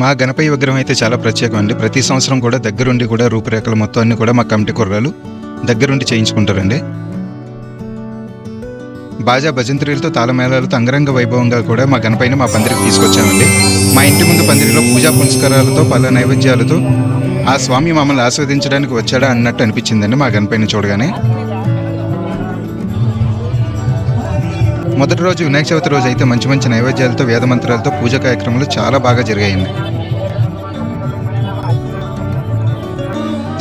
మా గణపతి విగ్రహం అయితే చాలా ప్రత్యేకం అండి. ప్రతి సంవత్సరం కూడా దగ్గరుండి కూడా రూపురేఖలు మొత్తం అన్ని కూడా మా కమిటీ కుర్రాలు దగ్గరుండి చేయించుకుంటారండి. బాజా భజంత్రీలతో తాళమేళాలతో అంగరంగ వైభవంగా కూడా మా గణపైన మా పందిరికి తీసుకొచ్చామండి. మా ఇంటి ముందు పందిరిలో పూజా పునస్కారాలతో పలు నైవేద్యాలతో ఆ స్వామి మమ్మల్ని ఆస్వాదించడానికి వచ్చాడా అన్నట్టు అనిపించిందండి మా గణపైన చూడగానే. మొదటి రోజు వినాయక చవితి రోజు అయితే మంచి మంచి నైవేద్యాలతో వేద మంత్రాలతో పూజ కార్యక్రమాలు చాలా బాగా జరిగాయండి.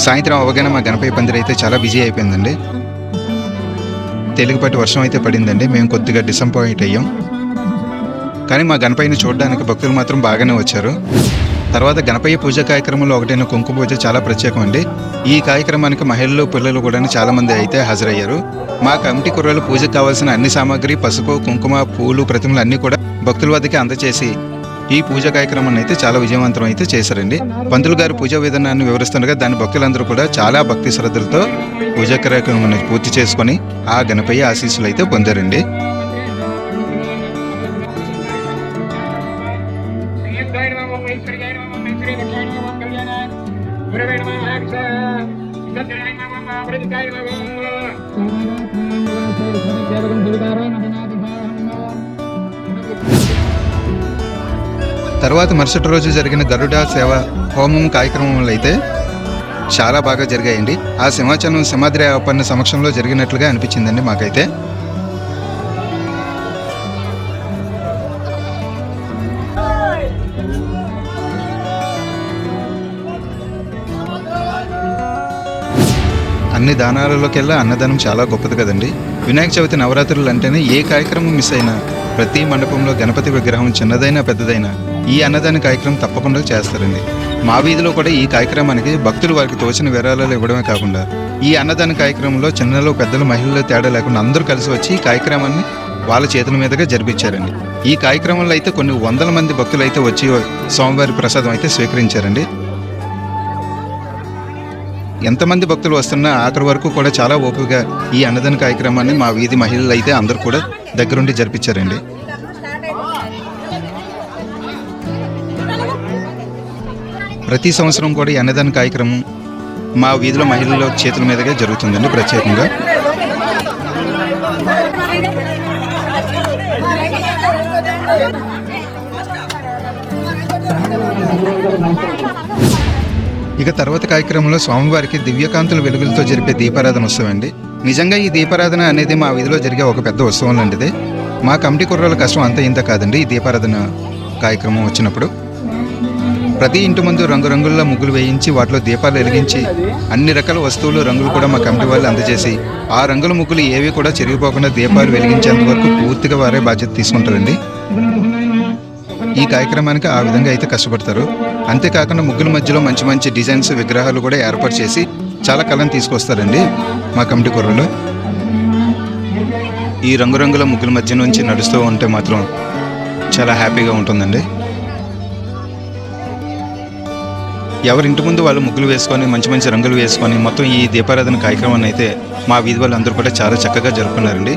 సాయంత్రం అవగానే మా గణపతి పందిరి అయితే చాలా బిజీ అయిపోయిందండి. తెలుగుపాటి వర్షం అయితే పడిందండి. మేము కొద్దిగా డిసప్పాయింట్ అయ్యాం. కానీ మా గణపతిని చూడడానికి భక్తులు మాత్రం బాగానే వచ్చారు. తర్వాత గణపయ్య పూజ కార్యక్రమంలో ఒకటైన కుంకుమ పూజ చాలా ప్రత్యేకం అండి ఈ కార్యక్రమానికి మహిళలు పిల్లలు కూడా చాలా మంది అయితే హాజరయ్యారు. మా కమిటీ కుర్రలు పూజకు కావాల్సిన అన్ని సామాగ్రి పసుపు కుంకుమ పూలు ప్రతిమలు అన్నీ కూడా భక్తుల వద్దకి అందచేసి ఈ పూజ కార్యక్రమాన్ని అయితే చాలా విజయవంతం అయితే చేశారండి. పంతులు గారు పూజా విధానాన్ని వివరిస్తుండగా దాని భక్తులందరూ కూడా చాలా భక్తి శ్రద్ధలతో పూజా కార్యక్రమాన్ని పూర్తి చేసుకొని ఆ గణపయ్య ఆశీస్సులు అయితే పొందారండి. తర్వాత మరుసటి రోజు జరిగిన గరుడ సేవ హోమం కార్యక్రమంలో అయితే చాలా బాగా జరిగాయండి. ఆ సింహాచలం సింహాద్రి అప్పన్న సమక్షంలో జరిగినట్లుగా అనిపించిందండి మాకైతే. అన్ని దానాలలోకెల్లా అన్నదానం చాలా గొప్పది కదండి. వినాయక చవితి నవరాత్రులు అంటేనే ఏ కార్యక్రమం మిస్ అయినా ప్రతి మండపంలో గణపతి విగ్రహం చిన్నదైనా పెద్దదైనా ఈ అన్నదాన కార్యక్రమం తప్పకుండా చేస్తారండి. మా వీధిలో కూడా ఈ కార్యక్రమానికి భక్తులు వారికి తోచిన విరాళాలు ఇవ్వడమే కాకుండా ఈ అన్నదాన కార్యక్రమంలో చిన్నలు పెద్దలు మహిళలు తేడా లేకుండా అందరూ కలిసి వచ్చి ఈ కార్యక్రమాన్ని వాళ్ళ చేతుల మీదుగా జరిపించారండి. ఈ కార్యక్రమంలో అయితే కొన్ని వందల మంది భక్తులు అయితే వచ్చి స్వామివారి ప్రసాదం అయితే స్వీకరించారండి. ఎంతమంది భక్తులు వస్తున్నా ఆఖరి వరకు కూడా చాలా ఓపికగా ఈ అన్నదాన కార్యక్రమాన్ని మా వీధి మహిళలు అయితే అందరూ కూడా దగ్గరుండి జరిపించారండి. ప్రతి సంవత్సరం కూడా ఈ అన్నదాన కార్యక్రమం మా వీధిలో మహిళల చేతుల మీదుగా జరుగుతుందండి ప్రత్యేకంగా. ఇక తర్వాత కార్యక్రమంలో స్వామివారికి దివ్యకాంతుల వెలుగులతో జరిపే దీపారాధన ఉత్సవం అండి. నిజంగా ఈ దీపారాధన అనేది మా వీధిలో జరిగే ఒక పెద్ద ఉత్సవం లాంటిది. మా కమిటీ కుర్రాల కష్టం అంత ఇంత కాదండి ఈ దీపారాధన కార్యక్రమం వచ్చినప్పుడు. ప్రతి ఇంటి ముందు రంగురంగుల్లో ముగ్గులు వేయించి వాటిలో దీపాలు వెలిగించి అన్ని రకాల వస్తువులు రంగులు కూడా మా కమిటీ వాళ్ళు అందజేసి ఆ రంగుల ముగ్గులు ఏవి కూడా చెరిగిపోకుండా దీపాలు వెలిగించేంత వరకు పూర్తిగా వారే బాధ్యత తీసుకుంటారండి. ఈ కార్యక్రమానికి ఆ విధంగా అయితే కష్టపడతారు. అంతేకాకుండా ముగ్గుల మధ్యలో మంచి మంచి డిజైన్స్ విగ్రహాలు కూడా ఏర్పాటు చేసి చాలా కళను తీసుకొస్తారండి మా కమిటీ కూరలో. ఈ రంగురంగుల ముగ్గుల మధ్య నుంచి నడుస్తూ ఉంటే మాత్రం చాలా హ్యాపీగా ఉంటుందండి. ఎవరి ఇంటి ముందు వాళ్ళు ముగ్గులు వేసుకొని మంచి మంచి రంగులు వేసుకొని మొత్తం ఈ దీపారాధన కార్యక్రమాన్ని అయితే మా వీధి వాళ్ళందరూ కూడా చాలా చక్కగా జరుపుకున్నారండి.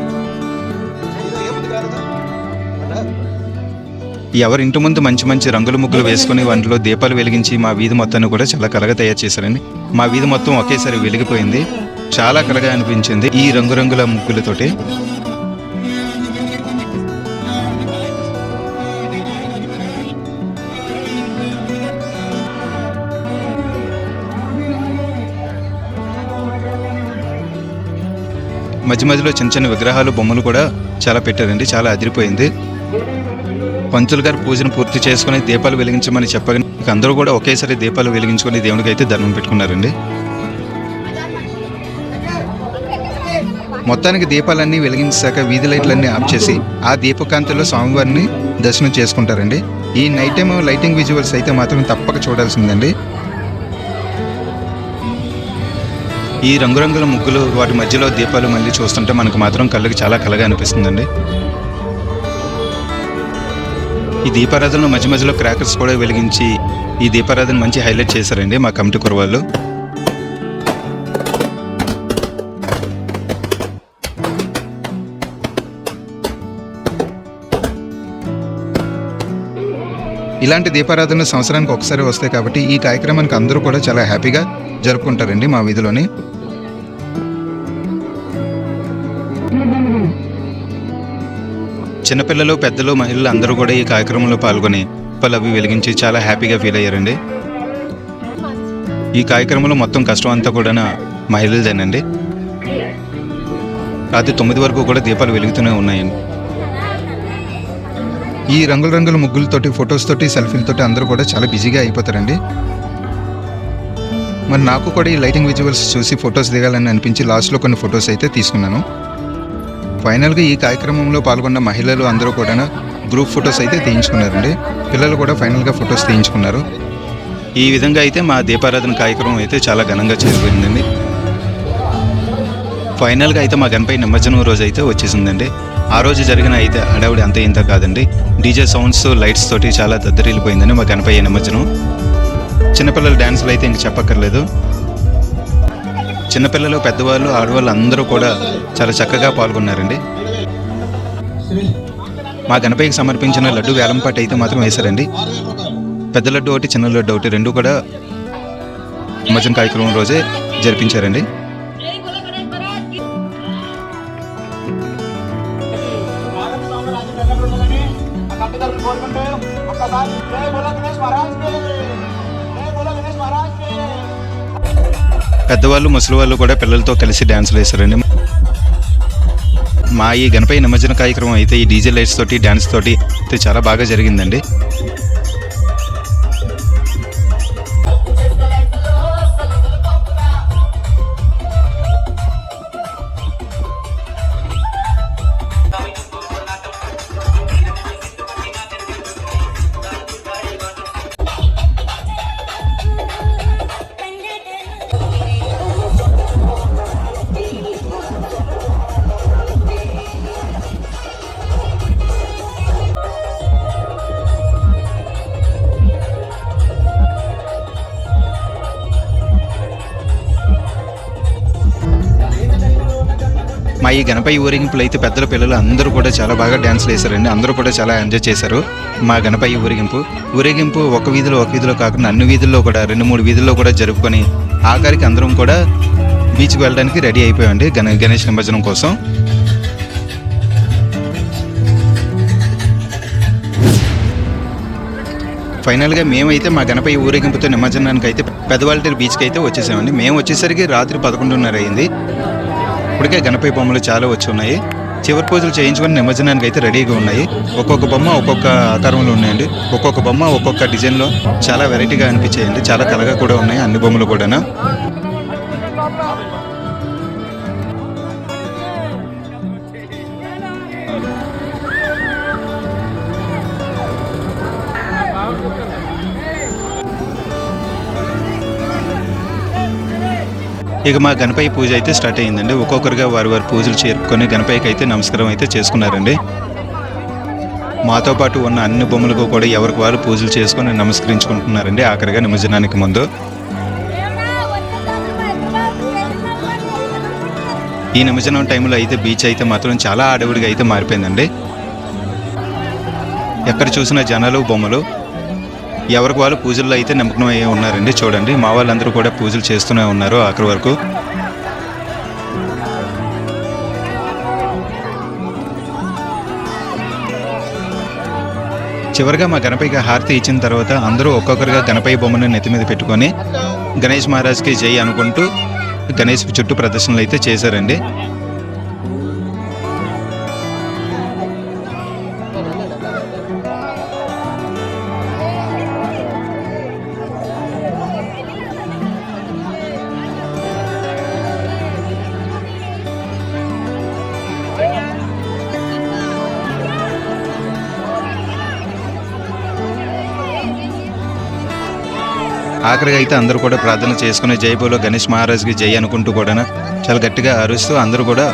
ఎవరి ఇంటి ముందు మంచి మంచి రంగుల ముగ్గులు వేసుకొని వాటిలో దీపాలు వెలిగించి మా వీధి మొత్తాన్ని కూడా చాలా కలగా తయారు చేశారండి. మా వీధి మొత్తం ఒకేసారి వెలిగిపోయింది. చాలా కలగా అనిపించింది ఈ రంగురంగుల ముగ్గులతోటి. మధ్య మధ్యలో చిన్న చిన్న విగ్రహాలు బొమ్మలు కూడా చాలా పెట్టారండి. చాలా అదిరిపోయింది. పంతులు గారు పూజను పూర్తి చేసుకుని దీపాలు వెలిగించమని చెప్పగా ఇక అందరూ కూడా ఒకేసారి దీపాలు వెలిగించుకొని దేవుడికి అయితే దండం పెట్టుకున్నారండి. మొత్తానికి దీపాలన్నీ వెలిగించాక వీధి లైట్లన్నీ ఆఫ్ చేసి ఆ దీపకాంతిలో స్వామివారిని దర్శనం చేసుకుంటారండి. ఈ నైట్ టైం లైటింగ్ విజువల్స్ అయితే మాత్రం తప్పక చూడాల్సిందండి. ఈ రంగురంగుల ముగ్గులు వాటి మధ్యలో దీపాలు మళ్ళీ చూస్తుంటే మనకు మాత్రం కళ్ళకి చాలా కలగా అనిపిస్తుందండి. ఈ దీపారాధనలో మధ్య మధ్యలో క్రాకర్స్ కూడా వెలిగించి ఈ దీపారాధన మంచి హైలైట్ చేశారండి మా కమిటీ కురవాళ్ళు ఇలాంటి దీపారాధన సంవత్సరానికి ఒకసారి వస్తాయి కాబట్టి ఈ కార్యక్రమానికి అందరూ కూడా చాలా హ్యాపీగా జరుపుకుంటారండి మా వీధిలోని. చిన్నపిల్లలు పెద్దలు మహిళలు అందరూ కూడా ఈ కార్యక్రమంలో పాల్గొని పలు అవి వెలిగించి చాలా హ్యాపీగా ఫీల్ అయ్యారండి. ఈ కార్యక్రమంలో మొత్తం కష్టం అంతా కూడా మహిళలదేనండి. రాత్రి తొమ్మిది వరకు కూడా దీపాలు వెలుగుతూనే ఉన్నాయండి. ఈ రంగుల రంగుల ముగ్గులతోటి ఫొటోస్ తోటి సెల్ఫీలతోటి అందరూ కూడా చాలా బిజీగా అయిపోతారండి. మరి నాకు కూడా ఈ లైటింగ్ విజువల్స్ చూసి ఫొటోస్ దిగాలని అనిపించి లాస్ట్లో కొన్ని ఫొటోస్ అయితే తీసుకున్నాను. ఫైనల్గా ఈ కార్యక్రమంలో పాల్గొన్న మహిళలు అందరూ కూడా గ్రూప్ ఫొటోస్ అయితే తీయించుకున్నారండి. పిల్లలు కూడా ఫైనల్గా ఫొటోస్ తీయించుకున్నారు. ఈ విధంగా అయితే మా దీపారాధన కార్యక్రమం అయితే చాలా ఘనంగా చేరిపోయిందండి. ఫైనల్గా అయితే మా గణపై నిమజ్జనం రోజు అయితే వచ్చేసిందండి. ఆ రోజు జరిగిన అయితే హడావుడి అంత ఇంత కాదండి. డీజే సౌండ్స్ లైట్స్ తోటి చాలా దద్దరిల్లిపోయిందండి మా గణపయ్య నిమజ్జనం. చిన్నపిల్లల డ్యాన్సులు అయితే ఇంక చెప్పక్కర్లేదు. చిన్నపిల్లలు పెద్దవాళ్ళు ఆడవాళ్ళు అందరూ కూడా చాలా చక్కగా పాల్గొన్నారండి. మా గణపతికి సమర్పించిన లడ్డు వేలంపాటి అయితే మాత్రం వేశారండి. పెద్ద లడ్డు ఒకటి చిన్న లడ్డు ఒకటి రెండు కూడా నిమజ్జన కార్యక్రమం రోజే జరిపించారండి. ఒక్కసారి పెద్దవాళ్ళు ముసలి వాళ్ళు కూడా పిల్లలతో కలిసి డ్యాన్సులు వేశారండి. మా ఈ గణపతి నిమజ్జన కార్యక్రమం అయితే ఈ డీజే లైట్స్ తోటి డ్యాన్స్ తోటి అయితే చాలా బాగా జరిగిందండి. మా ఈ గణపయ్య ఊరేగింపులు అయితే పెద్దల పిల్లలు అందరూ కూడా చాలా బాగా డ్యాన్స్లు వేశారండి. అందరూ కూడా చాలా ఎంజాయ్ చేశారు. మా గణపయ్య ఊరేగింపు. ఊరేగింపు ఒక వీధిలో ఒక వీధిలో కాకుండా అన్ని వీధుల్లో కూడా రెండు మూడు వీధుల్లో కూడా జరుపుకొని ఆఖరికి అందరం కూడా బీచ్కి వెళ్ళడానికి రెడీ అయిపోయామండి గణ గణేష్ నిమజ్జనం కోసం. ఫైనల్గా మేమైతే మా గణపయ్య ఊరేగింపుతో నిమజ్జనానికి అయితే పెద్దవాళ్ళ బీచ్కి అయితే వచ్చేసామండి. మేము వచ్చేసరికి రాత్రి పదకొండున్నర అయింది. ఇప్పటికే గణపతి బొమ్మలు చాలా వచ్చి ఉన్నాయి. చివరి పూజలు చేయించుకొని నిమజ్జనానికి అయితే రెడీగా ఉన్నాయి. ఒక్కొక్క బొమ్మ ఒక్కొక్క ఆకారంలో ఉన్నాయండి. ఒక్కొక్క బొమ్మ ఒక్కొక్క డిజైన్లో చాలా వెరైటీగా అనిపించాయండి. చాలా కలగా కూడా ఉన్నాయి అన్ని బొమ్మలు కూడా ఇక మా గణపతి పూజ అయితే స్టార్ట్ అయ్యిందండి. ఒక్కొక్కరుగా వారి వారి పూజలు చేరుకొని గణపతికి అయితే నమస్కారం అయితే చేసుకున్నారండి. మాతో పాటు ఉన్న అన్ని బొమ్మలకు కూడా ఎవరికి వారు పూజలు చేసుకొని నమస్కరించుకుంటున్నారండి. ఆఖరిగా నిమజ్జనానికి ముందు. ఈ నిమజ్జనం టైంలో అయితే బీచ్ అయితే మాత్రం చాలా అడవుడిగా అయితే మారిపోయిందండి. ఎక్కడ చూసినా జనాలు బొమ్మలు. ఎవరికి వాళ్ళు పూజల్లో అయితే నిమగ్నం అయ్యి ఉన్నారండి చూడండి. మా వాళ్ళందరూ కూడా పూజలు చేస్తూనే ఉన్నారు ఆఖరి వరకు. చివరిగా మా గణపతికి హారతి ఇచ్చిన తర్వాత అందరూ ఒక్కొక్కరుగా గణపతి బొమ్మను నెత్తి మీద పెట్టుకొని గణేష్ మహారాజ్కి జై అనుకుంటూ గణేష్ చుట్టూ ప్రదర్శనలు అయితే చేశారండి. ఆఖరిగా అయితే అందరూ కూడా ప్రార్థన చేసుకుని జై గణేష్ మహారాజ్కి జై అనుకుంటూ కూడా చాలా గట్టిగా అరుస్తూ అందరూ కూడా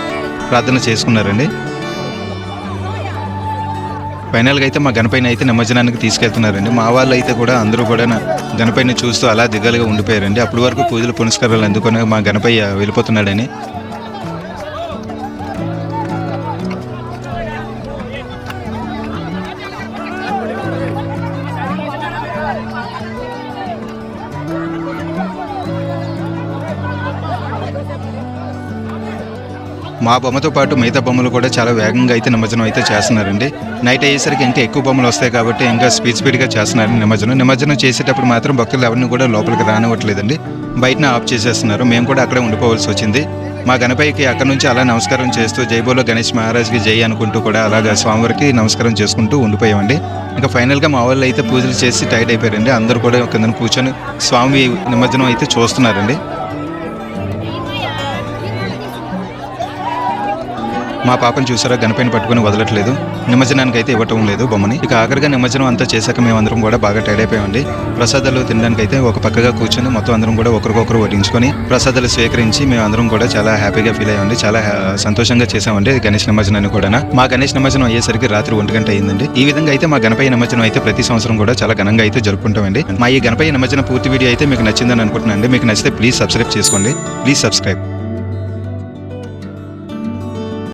ప్రార్థన చేసుకున్నారండి. ఫైనల్గా అయితే మా గణపైన అయితే నిమజ్జనానికి తీసుకెళ్తున్నారండి. మా వాళ్ళు అయితే కూడా అందరూ కూడా నా గణపైని చూస్తూ అలా దిగ్గలుగా ఉండిపోయారండి. అప్పటి వరకు పూజలు పునస్కారాలు అందుకొని మా గణపయ్య వెళ్ళిపోతున్నాడని మా బొమ్మతో పాటు మిగతా బొమ్మలు కూడా చాలా వేగంగా అయితే నిమజ్జనం అయితే చేస్తున్నారండి. నైట్ అయ్యేసరికి ఇంకా ఎక్కువ బొమ్మలు వస్తాయి కాబట్టి ఇంకా స్పీడ్ స్పీడ్గా చేస్తున్నారు నిమజ్జనం. నిమజ్జనం చేసేటప్పుడు మాత్రం భక్తులు ఎవరిని కూడా లోపలికి రానివ్వట్లేదండి. బయటనే ఆఫ్ చేసేస్తున్నారు. మేము కూడా అక్కడే ఉండిపోవాల్సి వచ్చింది. మా గణపైకి అక్కడ నుంచి అలా నమస్కారం చేస్తూ జైబోలో గణేష్ మహారాజ్కి జై అనుకుంటూ కూడా అలాగా స్వామివారికి నమస్కారం చేసుకుంటూ ఉండిపోయామండి. ఇంకా ఫైనల్గా మా వాళ్ళు అయితే పూజలు చేసి టైట్ అయిపోయారండి. అందరూ కూడా కింద కూర్చొని స్వామి నిమజ్జనం అయితే చూస్తున్నారండి. మా పాపను చూసారా? గణపైన పట్టుకొని వదలట్లేదు. నిమజ్జనానికి అయితే ఇవ్వటం లేదు బొమ్మని. ఇక ఆఖరిగా నిమజ్జనం అంతా చేశాక మేమందరం కూడా బాగా టైడ్ అయిపోయామండి. ప్రసాదాలు తినడానికి అయితే ఒక పక్కగా కూర్చొని మొత్తం అందరం కూడా ఒకరికొకరు వడ్డించుకొని ప్రసాదాలు స్వీకరించి మేము అందరం కూడా చాలా హ్యాపీగా ఫీల్ అయ్యామండి. చాలా సంతోషంగా చేసామండి గణేష్ నిమజ్జనాన్ని కూడా మా గణేష్ నిమజ్జనం అయ్యేసరికి రాత్రి ఒంటి గంట అయిందండి ఈ విధంగా అయితే మా గణపయ్య నిమజ్జనం అయితే ప్రతి సంవత్సరం కూడా చాలా ఘనంగా అయితే జరుపుకుంటామండి. మా ఈ గణపయ్య నిమజ్జన పూర్తి వీడియో అయితే మీకు నచ్చిందని అనుకుంటున్నాను మీకు నచ్చితే ప్లీజ్ సబ్స్క్రైబ్ చేసుకోండి. Please subscribe